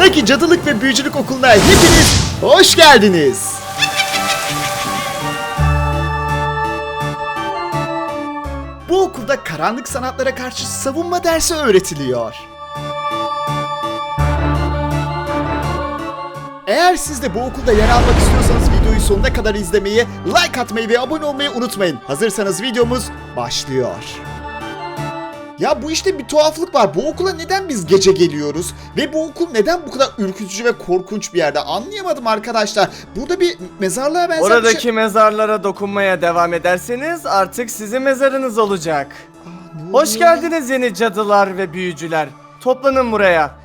Naki Cadılık ve Büyücülük Okulu'na hepiniz hoş geldiniz. Bu okulda karanlık sanatlara karşı savunma dersi öğretiliyor. Eğer siz de bu okulda yer almak istiyorsanız videoyu sonuna kadar izlemeyi, like atmayı ve abone olmayı unutmayın. Hazırsanız videomuz başlıyor. Ya bu işte bir tuhaflık var. Bu okula neden biz gece geliyoruz? Ve bu okul neden bu kadar ürkütücü ve korkunç bir yerde? Anlayamadım arkadaşlar. Burada bir mezarlığa benzer bir Oradaki şey... mezarlara dokunmaya devam ederseniz artık sizin mezarınız olacak. Aa, Hoş geldiniz yeni cadılar ve büyücüler. Toplanın buraya.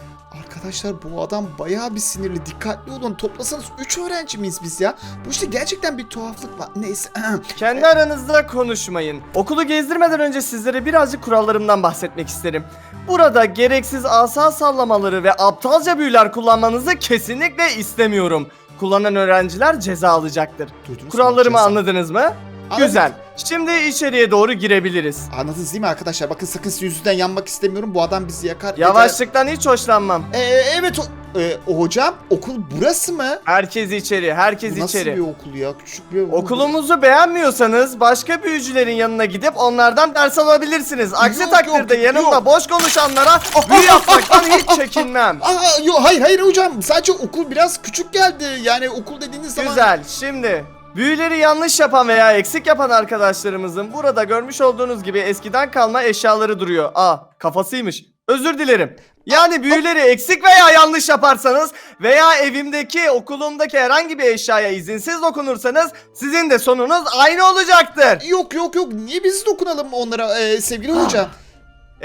Arkadaşlar bu adam bayağı bir sinirli. Dikkatli olun. Toplasanız 3 öğrenci miyiz biz ya? Bu işte gerçekten bir tuhaflık var. Neyse. Kendi aranızda konuşmayın. Okulu gezdirmeden önce sizlere birazcık kurallarımdan bahsetmek isterim. Burada gereksiz asa sallamaları ve aptalca büyüler kullanmanızı kesinlikle istemiyorum. Kullanan öğrenciler ceza alacaktır. Duydunuz mu? Kurallarımı Ceza. anladınız mı? Anladım. Güzel. Şimdi içeriye doğru girebiliriz. Anladınız değil mi arkadaşlar? Bakın sakın sizin yüzünden yanmak istemiyorum. Bu adam bizi yakar. Yavaşlıktan hiç hoşlanmam. Ee, evet o, e, hocam okul burası mı? Herkes içeri, herkes Bu nasıl içeri. bir okul ya? Küçük bir okul. Okulumuzu beğenmiyorsanız başka büyücülerin yanına gidip onlardan ders alabilirsiniz. Aksi Yok, takdirde yok, yanımda boş konuşanlara büyü yapmaktan hiç çekinmem. Aa, yok hayır hayır hocam. Sadece okul biraz küçük geldi. Yani okul dediğiniz zaman... Güzel. Şimdi büyüleri yanlış yapan veya eksik yapan arkadaşlarımızın burada görmüş olduğunuz gibi eskiden kalma eşyaları duruyor. Aa kafasıymış. Özür dilerim. Yani büyüleri eksik veya yanlış yaparsanız veya evimdeki, okulumdaki herhangi bir eşyaya izinsiz dokunursanız sizin de sonunuz aynı olacaktır. Yok yok yok. Niye biz dokunalım onlara e, sevgili hocam?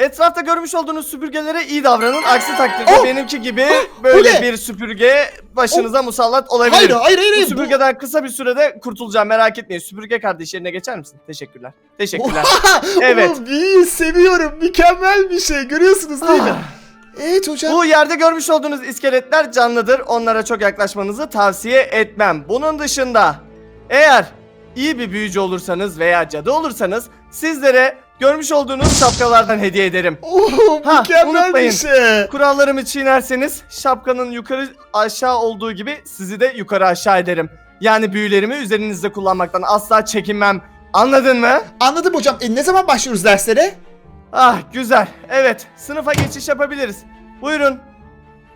Etrafta görmüş olduğunuz süpürgelere iyi davranın. Aksi takdirde Oh! benimki gibi böyle ne? bir süpürge başınıza musallat olabilir. Hayır hayır hayır. Bu hayır. süpürgeden kısa bir sürede kurtulacağım merak etmeyin. Süpürge kardeş yerine geçer misin? Teşekkürler. Teşekkürler. Evet. Oğlum iyi seviyorum. Mükemmel bir şey. Görüyorsunuz değil mi? Ah. Evet hocam. Bu yerde görmüş olduğunuz iskeletler canlıdır. Onlara çok yaklaşmanızı tavsiye etmem. Bunun dışında eğer iyi bir büyücü olursanız veya cadı olursanız sizlere görmüş olduğunuz şapkalardan hediye ederim. Oo, Ha, mükemmel bir unutmayın. şey. Kurallarımı çiğnerseniz şapkanın yukarı aşağı olduğu gibi sizi de yukarı aşağı ederim. Yani büyülerimi üzerinizde kullanmaktan asla çekinmem. Anladın mı? Anladım hocam. E, ne zaman başlıyoruz derslere? Ah güzel. Evet sınıfa geçiş yapabiliriz. Buyurun.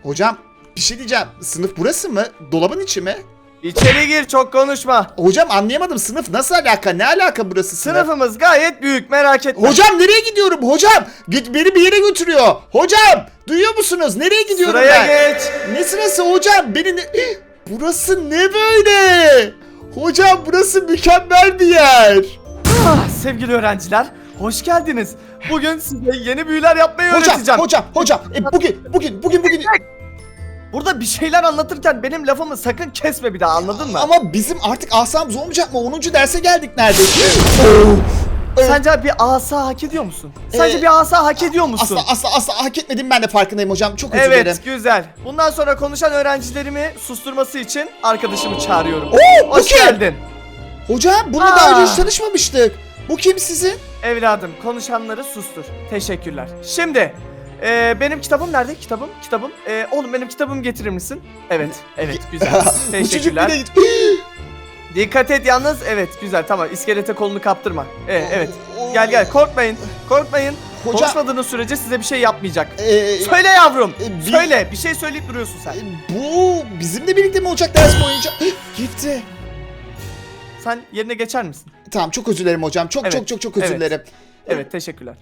Hocam bir şey diyeceğim. Sınıf burası mı? Dolabın içi mi? İçeri gir çok konuşma. Hocam anlayamadım. Sınıf nasıl alaka? Ne alaka burası sınıf? Sınıfımız gayet büyük merak etme. Hocam nereye gidiyorum? Hocam git beni bir yere götürüyor. Hocam duyuyor musunuz? Nereye gidiyorum Sıraya ben? geç. Ne sırası hocam? Beni ne... Burası ne böyle? Hocam burası mükemmel bir yer. Ah, sevgili öğrenciler hoş geldiniz. Bugün size yeni büyüler yapmayı Hocam, öğreteceğim. hocam, hocam. E, bugün, bugün, bugün, bugün. Burada bir şeyler anlatırken benim lafımı sakın kesme bir daha anladın mı? Ama bizim artık asamız olmayacak mı? 10. derse geldik neredeyse. Evet. Sence bir asa hak ediyor musun? Sence Ee, bir asa hak ediyor musun? Asla asla asla hak etmedim ben de farkındayım hocam. Çok özür dilerim. Evet güzel. Bundan sonra konuşan öğrencilerimi susturması için arkadaşımı çağırıyorum. Oo, Hoş kim? geldin. Hocam bununla daha önce Aa. hiç tanışmamıştık. Bu kim sizin? Evladım konuşanları sustur. Teşekkürler. Şimdi e, benim kitabım nerede? Kitabım, kitabım. E, oğlum benim kitabımı getirir misin? Evet, evet güzel. Bu çocuk Teşekkürler. bile git. Dikkat et yalnız. Evet güzel tamam. İskelete kolunu kaptırma. Evet, evet. Oo. Gel gel korkmayın. Korkmayın. Hocam- Konuşmadığınız sürece size bir şey yapmayacak. Ee, Söyle yavrum. e, bir- Söyle. Bir şey söyleyip duruyorsun sen. bu bizimle birlikte mi olacak ders boyunca? Gitti. Sen yerine geçer misin? Tamam çok özür dilerim hocam. Çok Evet, çok çok çok özür evet. dilerim. Evet teşekkürler.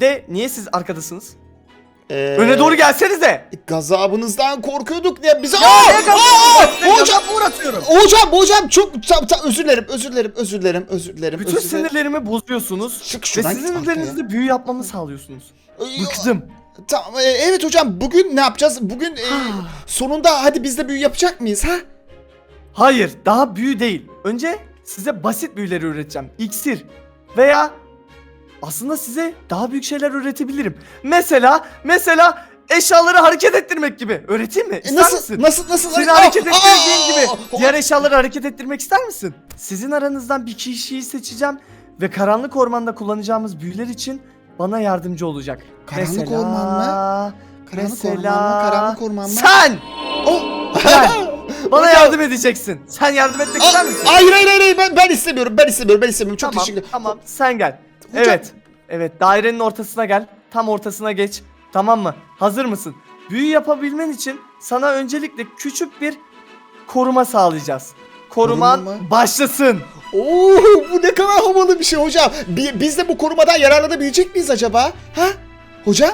De niye siz arkadasınız? Ee, Öne doğru gelsenize. Gazabınızdan korkuyorduk diye bize... Ya Aa! Aa! Size Hocam! uğratıyorum. Hocam hocam çok tam, tam, özür dilerim özür dilerim özür dilerim özür dilerim. Bütün özür dilerim. sinirlerimi bozuyorsunuz Çık ve şuradan sizin git üzerinizde büyü yapmamı sağlıyorsunuz. arkaya. Bıktım. Tamam e, evet hocam bugün ne yapacağız? Bugün e, sonunda hadi biz de büyü yapacak mıyız ha? Hayır, daha büyü değil. Önce size basit büyüleri öğreteceğim. İksir veya aslında size daha büyük şeyler öğretebilirim. Mesela, mesela eşyaları hareket ettirmek gibi. Öğreteyim mi? İster nasıl, misin? nasıl nasıl Seni hareket aa, ettirdiğim aa, gibi aa, diğer eşyaları hareket ettirmek ister misin? Sizin aranızdan bir kişiyi seçeceğim ve karanlık ormanda kullanacağımız büyüler için bana yardımcı olacak. Karanlık Mesela- orman mı? Karanlık orman mı? Karanlık orman mı? Sen! O Gel. Bana Hocam- yardım edeceksin. Sen yardım etmek ister misin? Hayır hayır hayır ben, ben istemiyorum ben istemiyorum ben istemiyorum çok tamam, teşekkür tamam sen gel. Evet. Evet dairenin ortasına gel. Tam ortasına geç. Tamam mı? Hazır mısın? Büyü yapabilmen için sana öncelikle küçük bir koruma sağlayacağız. Koruman Koruma mı? başlasın. Oo bu ne kadar havalı bir şey hocam. Bi- Biz de bu korumadan yararlanabilecek miyiz acaba? Ha? Hocam?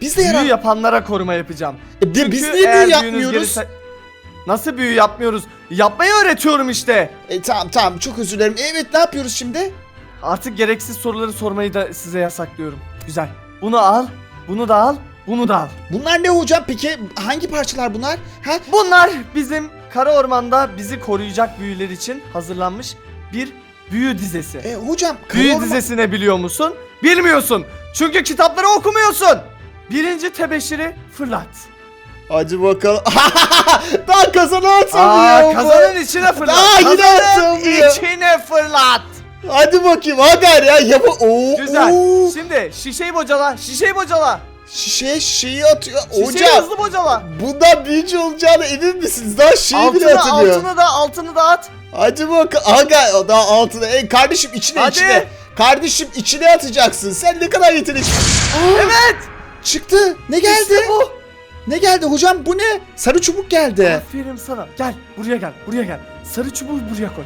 Biz de Büyü yarar... yapanlara koruma yapacağım. E, bi- biz Çünkü niye eğer büyü büyünüz yapmıyoruz? gelirse- Nasıl büyü yapmıyoruz? Yapmayı öğretiyorum işte. E, tamam tamam çok özür dilerim. Evet ne yapıyoruz şimdi? Artık gereksiz soruları sormayı da size yasaklıyorum. Güzel. Bunu al, bunu da al, bunu da al. Bunlar ne hocam peki? Hangi parçalar bunlar? Ha? Bunlar bizim kara ormanda bizi koruyacak büyüler için hazırlanmış bir büyü dizesi. E, hocam büyü kara orman- dizesini biliyor musun? Bilmiyorsun. Çünkü kitapları okumuyorsun. Birinci tebeşiri fırlat. Hadi bakalım. Daha kazanan Aa, sanıyor bu. kazanın içine fırlat. Aa, yine Kazanın atılmıyor. içine fırlat. Hadi bakayım hadi ya. Yap Oo, Güzel. oo. Şimdi şişeyi bocala, şişeyi bocala. Şişeye şişeyi atıyor. Şişeyi Hocam hızlı bocala. bundan büyücü olacağına emin misiniz? Daha şey bile Altını, atılıyor. altını da, altını da at. Hadi bakalım. Aga o daha altına. E, kardeşim içine Hadi. içine. Kardeşim içine atacaksın. Sen ne kadar yetenekli. Aa, Evet. Çıktı. Ne geldi? İşte bu. Ne geldi hocam? Bu ne? Sarı çubuk geldi. Aferin sana. Gel buraya gel. Buraya gel. Sarı çubuğu buraya koy.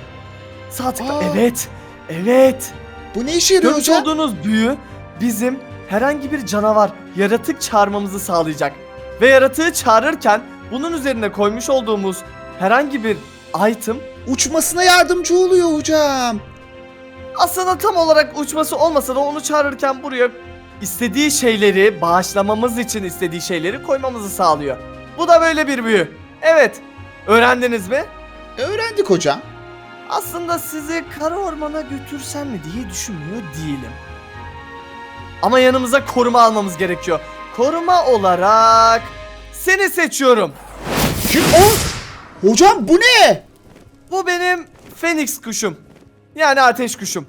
Sağ tıkla. Aa. Evet. Evet. Bu ne işe yarıyor Görmüş hocam? olduğunuz büyü bizim herhangi bir canavar, yaratık çağırmamızı sağlayacak. Ve yaratığı çağırırken bunun üzerine koymuş olduğumuz herhangi bir item Uçmasına yardımcı oluyor hocam. aslında tam olarak uçması olmasa da onu çağırırken buraya istediği şeyleri bağışlamamız için istediği şeyleri koymamızı sağlıyor. Bu da böyle bir büyü. Evet. Öğrendiniz mi? Öğrendik hocam. Aslında sizi kara ormana götürsem mi diye düşünmüyor değilim. Ama yanımıza koruma almamız gerekiyor. Koruma olarak seni seçiyorum. Kim o? Hocam bu ne? Bu benim Phoenix kuşum. Yani ateş kuşum.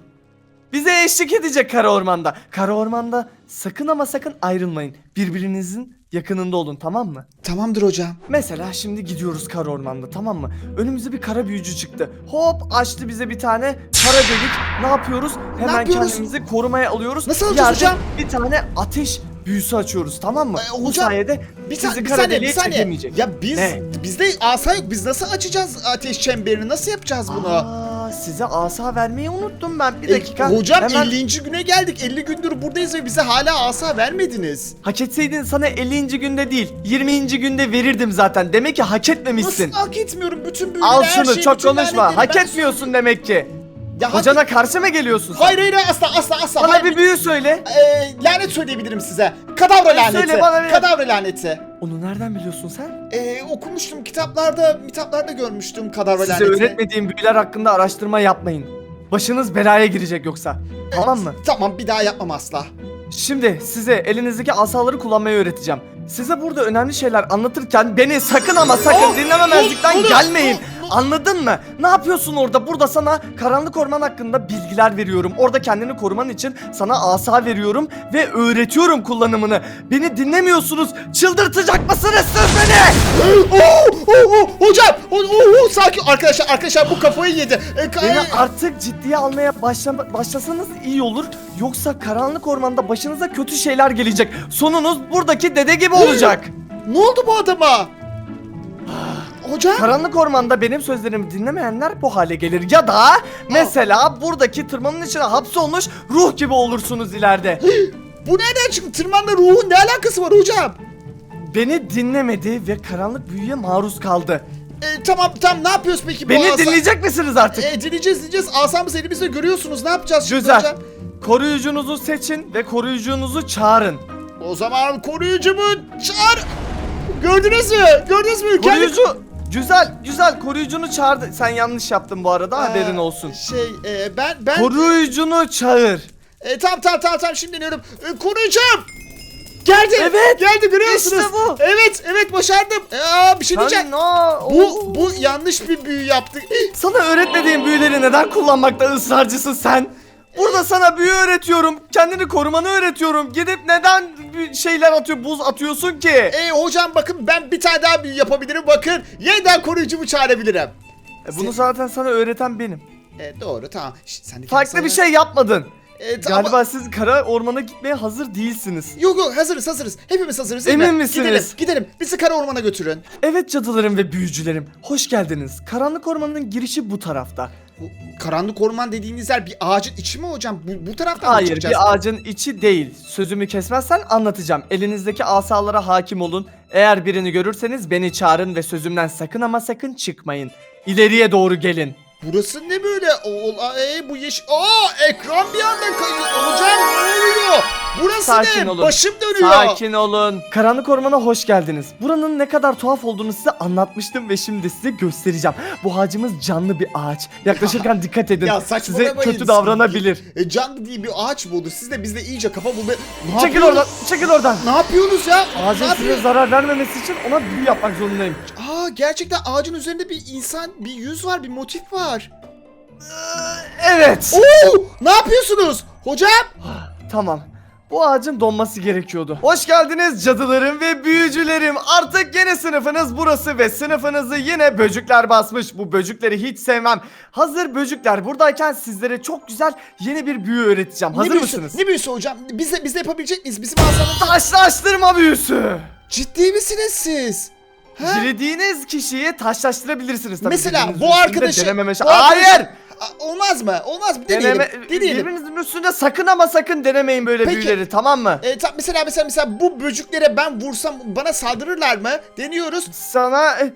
Bize eşlik edecek kara ormanda. Kara ormanda sakın ama sakın ayrılmayın. Birbirinizin yakınında olun tamam mı? Tamamdır hocam. Mesela şimdi gidiyoruz kara ormanda tamam mı? Önümüze bir kara büyücü çıktı. Hop açtı bize bir tane kara delik. Ne yapıyoruz? Hemen yapıyoruz? kendimizi korumaya alıyoruz. Nasıl alacağız Yerde hocam? Bir tane ateş büyüsü açıyoruz tamam mı? Ee, Bu hocam, sayede Bir, bizi sa- bir kara saniye, bir deliğe saniye. çekemeyecek. Ya biz Ne? bizde asa yok. Biz nasıl açacağız ateş çemberini? Nasıl yapacağız bunu? Aa, size asa vermeyi unuttum ben. Bir E, dakika. hocam Hemen 50. güne geldik. 50 gündür buradayız ve bize hala asa vermediniz. Hak etseydin sana 50. günde değil 20. günde verirdim zaten. Demek ki hak etmemişsin. Nasıl hak etmiyorum bütün büyüleri, Al her şunu şeyi, çok konuşma. Hak etmiyorsun demek ki. Ya hadi- Hocana karşı mı geliyorsun sen? Hayır hayır hayır, asla asla asla. Bana Hayır, bir büyü söyle. Ee, lanet söyleyebilirim size. Kadavra Hadi laneti. söyle bana bir- Kadavra laneti. Onu nereden biliyorsun sen? Ee, okumuştum kitaplarda, kitaplarda görmüştüm kadavra Size lanetini. öğretmediğim büyüler hakkında araştırma yapmayın. Başınız belaya girecek yoksa. Tamam mı? Tamam bir daha yapmam asla. Şimdi size elinizdeki asaları kullanmayı öğreteceğim. Size burada önemli şeyler anlatırken beni sakın ama sakın Oh, dinlememezlikten oh, gelmeyin. oh. Anladın mı? Ne yapıyorsun orada? Burada sana karanlık orman hakkında bilgiler veriyorum. Orada kendini koruman için sana asa veriyorum ve öğretiyorum kullanımını. Beni dinlemiyorsunuz. Çıldırtacak mısınız siz beni? Oo, oo, oo, hocam, oo, oo, sakin arkadaşlar, arkadaşlar bu kafayı yedi. Ka- Beni artık ciddiye almaya başlama, başlasanız iyi olur. Yoksa karanlık ormanda başınıza kötü şeyler gelecek. Sonunuz buradaki dede gibi olacak. ne oldu bu adama? Hocam, Karanlık ormanda benim sözlerimi dinlemeyenler bu hale gelir. Ya da mesela buradaki tırmanın içine hapsolmuş ruh gibi olursunuz ileride. bu nereden çıktı? Tırmanla ruhun ne alakası var hocam? Beni dinlemedi ve karanlık büyüye maruz kaldı. Ee, tamam, tamam ne yapıyoruz peki Beni asa- dinleyecek misiniz artık? Ee, dinleyeceğiz, dinleyeceğiz. Asamız elimizde görüyorsunuz. Ne yapacağız şimdi Güzel. hocam? Koruyucunuzu seçin ve koruyucunuzu çağırın. O zaman koruyucumu çağır. Gördünüz mü? Gördünüz mü? Kendi- Koruyucu güzel güzel koruyucunu çağırdı. Sen yanlış yaptın bu arada haberin Ee, olsun. Şey, e, ben ben Koruyucunu çağır. E, tamam tamam tamam tamam şimdi deniyorum. E, koruyacağım. Geldi. Evet, Geldi görüyorsunuz. işte bu. Evet evet başardım. E, aa, bir şey diyeceğim. Sen no- Bu bu yanlış bir büyü yaptık. Sana öğretmediğim büyüleri neden kullanmakta ısrarcısın sen? Burada sana büyü öğretiyorum. Kendini korumanı öğretiyorum. Gidip neden şeyler atıyor, buz atıyorsun ki? E hocam bakın ben bir tane daha büyü yapabilirim bakın. Yeniden koruyucumu çağırabilirim. E, bunu zaten sana öğreten benim. E, doğru tamam. Şşt, sen de Farklı bir şey yapmadın. E, tamam. Galiba siz kara ormana gitmeye hazır değilsiniz. Yok yok hazırız hazırız. Hepimiz hazırız Emin mi? misiniz? Gidelim gidelim. Bizi kara ormana götürün. Evet cadılarım ve büyücülerim, hoş geldiniz. Karanlık ormanın girişi bu tarafta. Bu karanlık orman dediğiniz yer bir ağacın içi mi hocam? Bu, bu taraftan mı Hayır, çıkacağız? bir ağacın içi değil. Sözümü kesmezsen anlatacağım. Elinizdeki asalara hakim olun. Eğer birini görürseniz beni çağırın ve sözümden sakın ama sakın çıkmayın. İleriye doğru gelin. Burası ne böyle? O, e, bu yeşil... Aa ekran bir anda kayıyor. Hocam ne oluyor? Burası Sakin ne? olun. Başım dönüyor. Sakin olun. Karanlık ormana hoş geldiniz. Buranın ne kadar tuhaf olduğunu size anlatmıştım ve şimdi size göstereceğim. Bu ağacımız canlı bir ağaç. Yaklaşırken dikkat edin. Ya Size saçmalamayın kötü davranabilir. E, canlı değil bir ağaç mı olur? Siz de bizde iyice kafa bulmaya... Ne Çekil yapıyorsunuz? oradan. Çekil oradan. Ne yapıyorsunuz ya? ne Ağacın size yapıyorsunuz? zarar vermemesi için ona büyü yapmak zorundayım. Aa gerçekten ağacın üzerinde bir insan, bir yüz var, bir motif var. Evet. Oo! Ne yapıyorsunuz? Hocam? Tamam. Bu ağacın donması gerekiyordu. Hoş geldiniz cadılarım ve büyücülerim. Artık yeni sınıfınız burası ve sınıfınızı yine böcükler basmış. Bu böcükleri hiç sevmem. Hazır böcükler buradayken sizlere çok güzel yeni bir büyü öğreteceğim. Hazır ne büyüsü, mısınız? Ne büyüsü hocam? Biz de, biz de yapabilecek miyiz? Bizim ağızlarımız... Taşlaştırma büyüsü. Ciddi misiniz siz? Dilediğiniz kişiyi taşlaştırabilirsiniz tabii. Mesela bu üstünde arkadaşı... denememe şa- bu arkadaşı- Hayır. Olmaz mı? Olmaz mı? Deneyelim. Deneme, Deneyelim. birbirinizin üstünde sakın ama sakın denemeyin böyle Peki. büyüleri tamam mı? E, ta- mesela mesela mesela bu böcüklere ben vursam bana saldırırlar mı? Deniyoruz. Sana eh,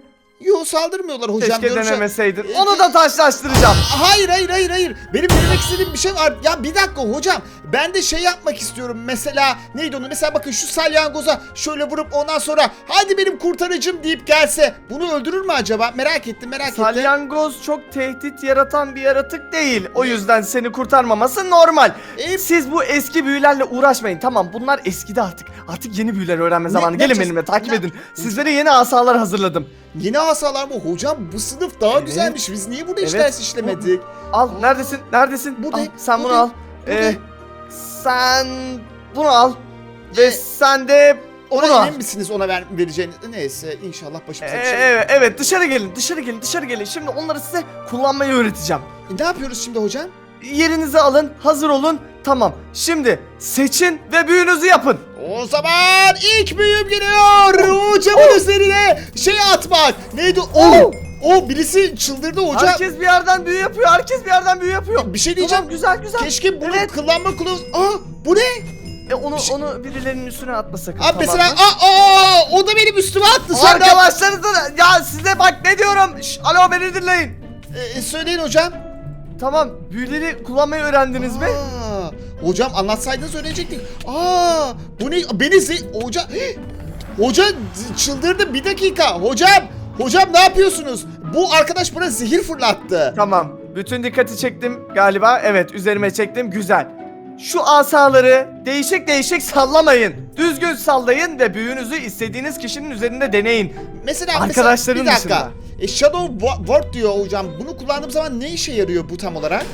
Yo saldırmıyorlar hocam. keşke denemeseydin. E, Onu da taşlaştıracağım. Hayır hayır hayır hayır. Benim denemek istediğim bir şey var. Ya bir dakika hocam. Ben de şey yapmak istiyorum. Mesela neydi onu? Mesela bakın şu salyangoza şöyle vurup ondan sonra hadi benim kurtarıcım deyip gelse bunu öldürür mü acaba? Merak ettim merak ettim. Salyangoz çok tehdit yaratan bir yaratık değil. O yüzden seni kurtarmaması normal. E, Siz bu eski büyülerle uğraşmayın. Tamam bunlar eskidi artık. Artık yeni büyüler öğrenme zamanı. ne Gelin yapacağız? benimle takip Ne- edin. Sizlere yeni asalar hazırladım. Yeni asalar mı? Hocam bu sınıf daha Evet. güzelmiş. Biz niye burada hiç Evet. ders işlemedik? Al neredesin? Neredesin? Bu Al, ne? sen Bu bunu ne? al. Bu Ee, ne? Sen bunu al. Ve Ee, sen de Ona bunu al. emin misiniz ona ver, vereceğiniz? Neyse inşallah başımıza bir Ee, şey. evet, evet dışarı gelin dışarı gelin dışarı gelin. Şimdi onları size kullanmayı öğreteceğim. E, ne yapıyoruz şimdi hocam? Yerinizi alın hazır olun. Tamam şimdi seçin ve büyünüzü yapın. O zaman ilk büyüm geliyor. Hocamın üzerine şey atmak. Neydi? O. O birisi çıldırdı hocam. Herkes bir yerden büyü yapıyor. Herkes bir yerden büyü yapıyor. Bir şey diyeceğim. Tamam, güzel güzel. Keşke bunu Evet. kullanma kılavuz. Aa bu ne? E, onu Bir şey- onu birilerinin üstüne atma sakın. Abi tamam mesela mı? aa, aa o da benim üstüme attı. Sen de Arkadaşlarınızı ya size bak ne diyorum. Şş, alo beni dinleyin. Ee, söyleyin hocam. Tamam büyüleri kullanmayı öğrendiniz mi? Aa, hocam anlatsaydınız öğrenecektik. Aa bu ne? Beni ze... Hoca... Hoca çıldırdı bir dakika. Hocam. Hocam ne yapıyorsunuz? Bu arkadaş bana zehir fırlattı. Tamam. Bütün dikkati çektim galiba. Evet üzerime çektim. Güzel. Şu asaları değişik değişik sallamayın. Düzgün sallayın ve büyünüzü istediğiniz kişinin üzerinde deneyin. Mesela Arkadaşların mesela, bir dakika. dışında. E, Shadow Ward diyor hocam. Bunu kullandığım zaman ne işe yarıyor bu tam olarak?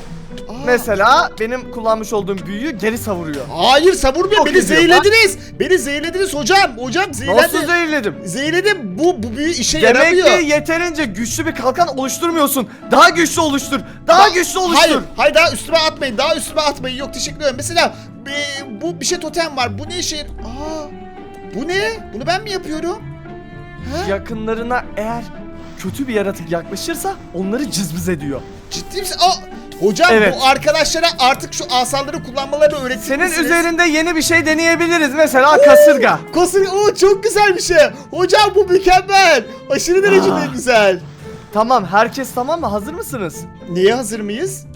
Aa, Mesela benim kullanmış olduğum büyüyü geri savuruyor. Hayır savurmuyor. Çok Beni iyi diyor, zehirlediniz. Beni zehirlediniz hocam. Hocam zehirlendi. Nasıl zehirledim? Zehirledim. Bu, bu büyü işe Demek yaramıyor. ki yeterince güçlü bir kalkan oluşturmuyorsun. Daha güçlü oluştur. Daha Ba- güçlü oluştur. Hayır, hayır daha üstüme atmayın. Daha üstüme atmayın. Yok teşekkür ederim. Mesela e, bu bir şey totem var. Bu ne işe? Aa, bu ne? Bunu ben mi yapıyorum? Ha? Yakınlarına eğer kötü bir yaratık yaklaşırsa onları cızbız ediyor. Ciddi misin? Aa, hocam Evet. bu arkadaşlara artık şu asaları kullanmalarını öğretir Senin misiniz? üzerinde yeni bir şey deneyebiliriz. Mesela kasırga. Kosur, o çok güzel bir şey. Hocam bu mükemmel. Aşırı derecede Ah. güzel. Tamam herkes tamam mı? Hazır mısınız? Neye hazır mıyız?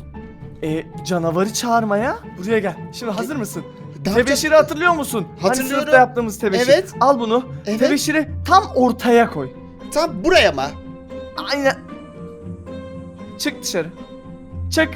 E, canavarı çağırmaya buraya gel. Şimdi hazır mısın? Ne? Tebeşiri hatırlıyor musun? Hatırlıyorum. Hani sınıfta yaptığımız tebeşir. Evet. Al bunu. Evet. Tebeşiri tam ortaya koy. Tam buraya mı? Aynen. Çık dışarı. Çık.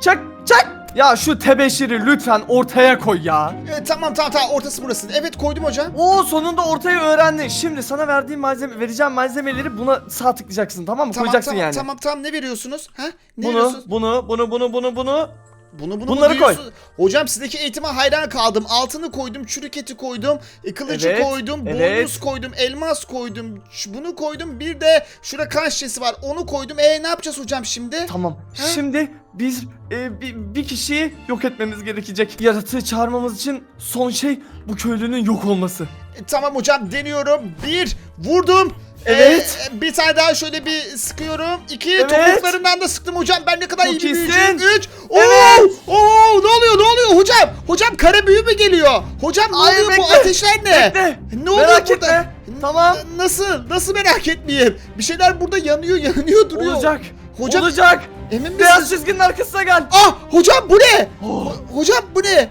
Çık. Çık. Ya şu tebeşiri lütfen ortaya koy ya. Evet, tamam tamam tamam ortası burası. Evet koydum hocam. Oo sonunda ortaya öğrendin. Şimdi sana verdiğim malzeme, vereceğim malzemeleri buna sağ tıklayacaksın tamam mı? Tamam Koyacaksın tamam yani. tamam tamam ne veriyorsunuz? Ha? Ne Bunu, veriyorsunuz? bunu, bunu, bunu, bunu, bunu Bunu bunu Bunları koy. Hocam sizdeki eğitime hayran kaldım. Altını koydum, çürük eti koydum, e, kılıcı Evet, koydum, evet. boynuz koydum, elmas koydum. Ş- Bunu koydum. Bir de şurada kan şişesi var. Onu koydum. E ne yapacağız hocam şimdi? Tamam. Ha? Şimdi biz e, bir, bir kişiyi yok etmemiz gerekecek. Yaratığı çağırmamız için son şey bu köylünün yok olması. E, tamam hocam deniyorum. Bir vurdum. Evet. E, bir tane daha şöyle bir sıkıyorum. İki Evet. topuklarından da sıktım hocam. Ben ne kadar Çok iyi bir büyücüyüm. Üç. Oo, Evet. oo, ne oluyor ne oluyor hocam? Hocam kara büyü mü geliyor? Hocam ne Ay, oluyor bu bekle, ateşler ne? bekle. Ne oluyor Merak burada? etme. Tamam. Nasıl? Nasıl merak etmeyeyim? Bir şeyler burada yanıyor yanıyor duruyor. Olacak. Hocam Olacak. emin Beyaz misiniz? çizginin arkasına gel. Ah hocam bu ne? Oh. Ho- Hocam bu ne?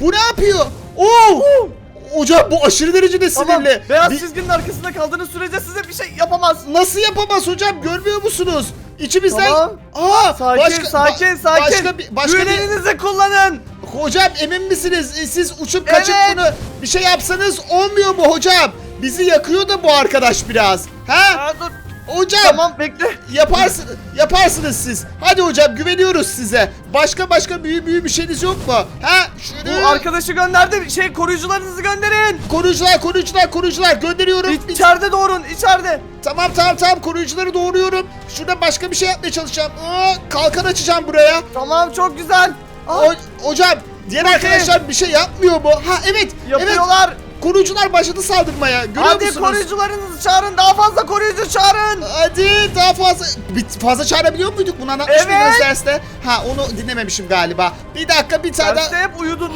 Bu ne yapıyor? Oo! Hocam bu aşırı derecede Tamam. sinirli. Beyaz Bir- çizginin arkasında kaldığınız sürece size bir şey yapamaz. Nasıl yapamaz hocam? Görmüyor musunuz? İçimizden... Tamam. Aa, Sakin başka- sakin ba- sakin. Başka bir... Başka bir... Büyülerinizi kullanın. Hocam emin misiniz? E, Siz uçup kaçıp Evet. bunu bir şey yapsanız olmuyor mu hocam? Bizi yakıyor da bu arkadaş biraz. Ha? Aa, dur. Hocam Tamam bekle. yaparsın, yaparsınız siz. Hadi hocam güveniyoruz size. Başka başka büyü büyü bir şeyiniz yok mu? Ha? Şunu... Bu arkadaşı gönderdi. Şey koruyucularınızı gönderin. Koruyucular, koruyucular, koruyucular gönderiyorum. Bir- İçeride doğurun içeride. Tamam tamam tamam koruyucuları doğruyorum. Şurada başka bir şey yapmaya çalışacağım. Aa, kalkan açacağım buraya. Tamam çok güzel. Aa, O, hocam diğer arkadaşlar bir şey yapmıyor mu? Ha evet. Evet. yapıyorlar. Koruyucular başladı saldırmaya. Görüyor Hadi musunuz? koruyucularınızı çağırın. Daha fazla koruyucu çağırın. Hadi daha fazla bir, fazla çağırabiliyor muyduk bunu anlatmış Evet. mıydınız derste? Ha onu dinlememişim galiba. Bir dakika bir tane Derste daha. hep uyudun.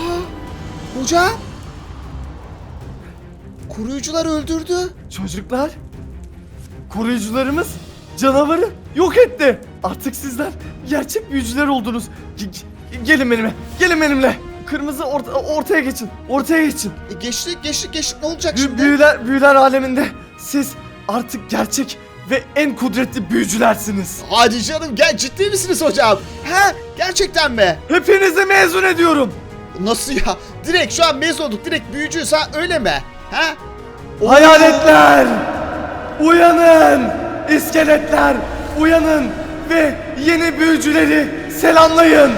Hocam. Koruyucular öldürdü. Çocuklar. Koruyucularımız canavarı yok etti. Artık sizler gerçek büyücüler oldunuz. Ge- gelin benimle. Gelin benimle. Kırmızı orta- ortaya geçin. Ortaya geçin. E, geçtik geçtik geçtik ne olacak Bü- şimdi? büyüler büyüler aleminde siz artık gerçek ve en kudretli büyücülersiniz. Hadi canım gel ciddi misiniz hocam? Ha gerçekten mi? Hepinizi mezun ediyorum. Nasıl ya? Direkt şu an mezun olduk. Direkt büyücüyüz ha öyle mi? Ha? Oo. Hayaletler! Uyanın! İskeletler! Uyanın ve yeni büyücüleri selamlayın.